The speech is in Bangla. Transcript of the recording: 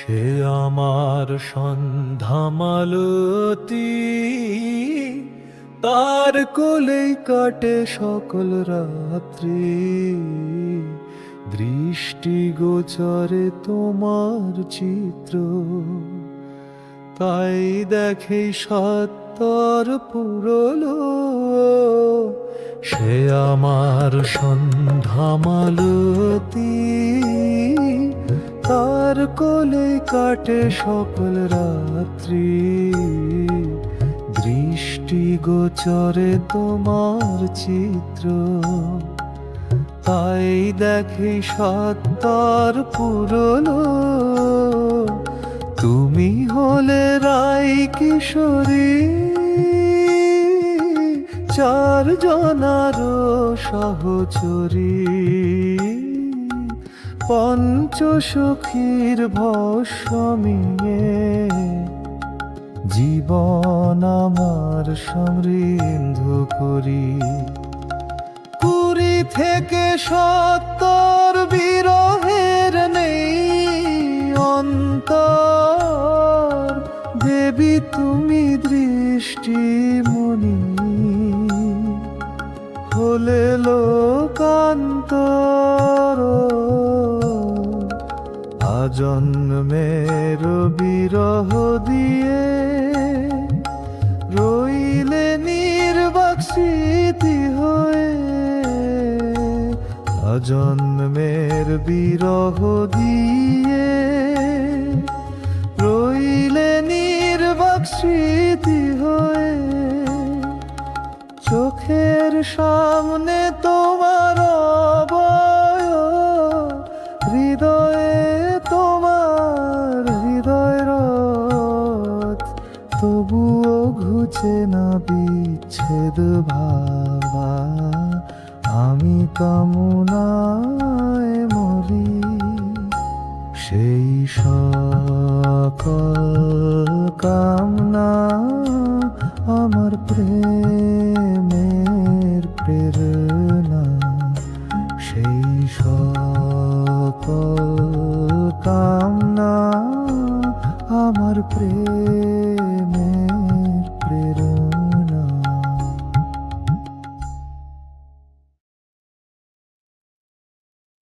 সে আমার সন্ধ্যামালতি তার কোলেই কাটে সকল রাত্রি। দৃষ্টি গোচরে তোমার চিত্র, তাই দেখে সত্তর পুরলো। সে আমার সন্ধ্যামালতি কোলে কাটে সকল রাত্রি। দৃষ্টি গোচরে তোমার চিত্র। তাই দেখে সত্তর পুরনো। তুমি হলে রাই কিশোরী। চার জনার সহচরী। পঞ্চসখীর ভস্মিয়ে জীবন আমার সমৃদ্ধ করি। কুড়ি থেকে সত্তর বিরহের নেই অন্তর। দেবী, তুমি দৃষ্টিমণি। হলে আজন্মের বিরহ দিয়ে রইলে নির্বাক স্মৃতি হয়ে আজন্মের বিরহ দিয়ে রইলে নির্বাক স্মৃতি হয়ে চোখের সামনে তোমার ঘুচে না বিচ্ছেদ ভাবা? আমি কামনায় মরি। সেই সকল কামনা আমার প্রেমের প্রেরণা। সেই সকল কামনা আমার প্রেম little